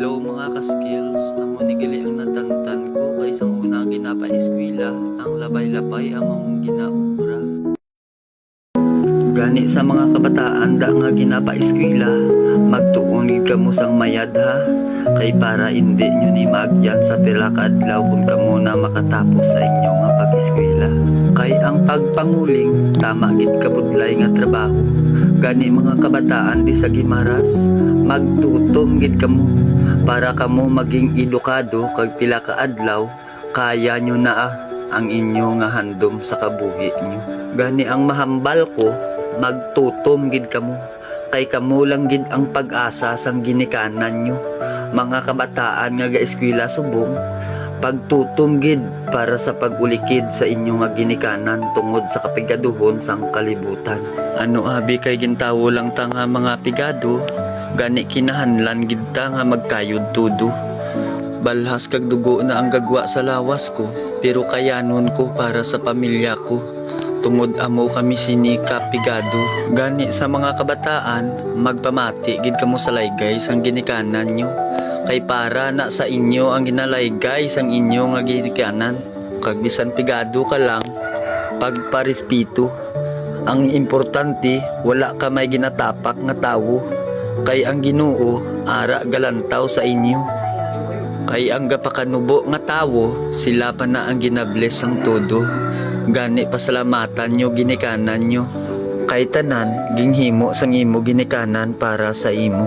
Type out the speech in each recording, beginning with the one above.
Hello mga ka-skills, amo ni gali ang natantan ko kay isang una ginapa-eskwela, ang labay-labay among ginaura. Gani sa mga kabataan da nga ginapa-eskwela, magtuon gid kamo sang mayad ha, kay para hindi nyo ni maagyan sa pila ka adlaw kung kamo na makatapos sa inyong pag-eskwela. Kay ang pagpanguling, tama gid kabudlay nga trabaho. Gani mga kabataan di sa Gimaras, magtutom gid kamo para kamo maging edukado kag pila ka adlaw kaya nyo na ah, ang inyo nga handom sa kabuhi nyo gani ang mahambal ko magtutom gid kamo kay kamo lang gid ang pag-asa sang ginikanan nyo mga kabataan nga gaeskwela subong pagtutom gid para sa pagulikid sa inyo nga ginikanan tungod sa kapigaduhon sang kalibutan. Ano abi kay gintawo lang ta nga mga pigado? Gani kinahanlan gid ta nga magkayod tudo. Balhas kag dugo na ang gagwa sa lawas ko pero kayanon ko para sa pamilya ko tungod amo kami sinika pigado. Gani sa mga kabataan magpamati gid kamo sa laygay sang ginikanan nyo. Kay para na sa inyo ang ginalaygay sang inyo nga ginikanan. Kag bisan pigado ka lang pagparespito ang importante wala ka may ginatapak nga tawo. Kay ang Ginoo ara galantaw sa inyo kay ang gapakanubo nga tawo sila pa na ang ginabless ang todo. Gani pasalamatan nyo ginikanan nyo. Kay tanan ginghimo sang imo ginikanan para sa imo.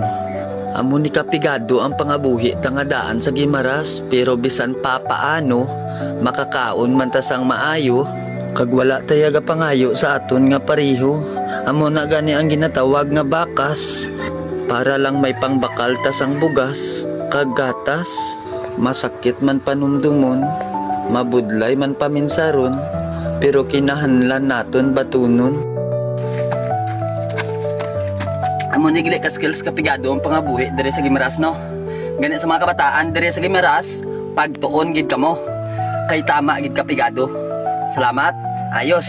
Amo ni kapigado ang pangabuhi tangadaan sa gimaras pero bisan pa paano makakaon man ta sang maayo. Kag wala tayaga pangayo sa aton nga pariho amo na gani ang ginatawag nga bakas para lang may pangbakal tas ang bugas kag gatas masakit man panumdumon mabudlay man paminsaron pero kinahanlan naton batunon Amo ni gili ka skills kapigado ang pangabuhi diri sa Gimaras no. Gani sa mga kabataan diri sa Gimaras, pagtuon gid kamo. Kay tama gid kapigado. Salamat. Ayos.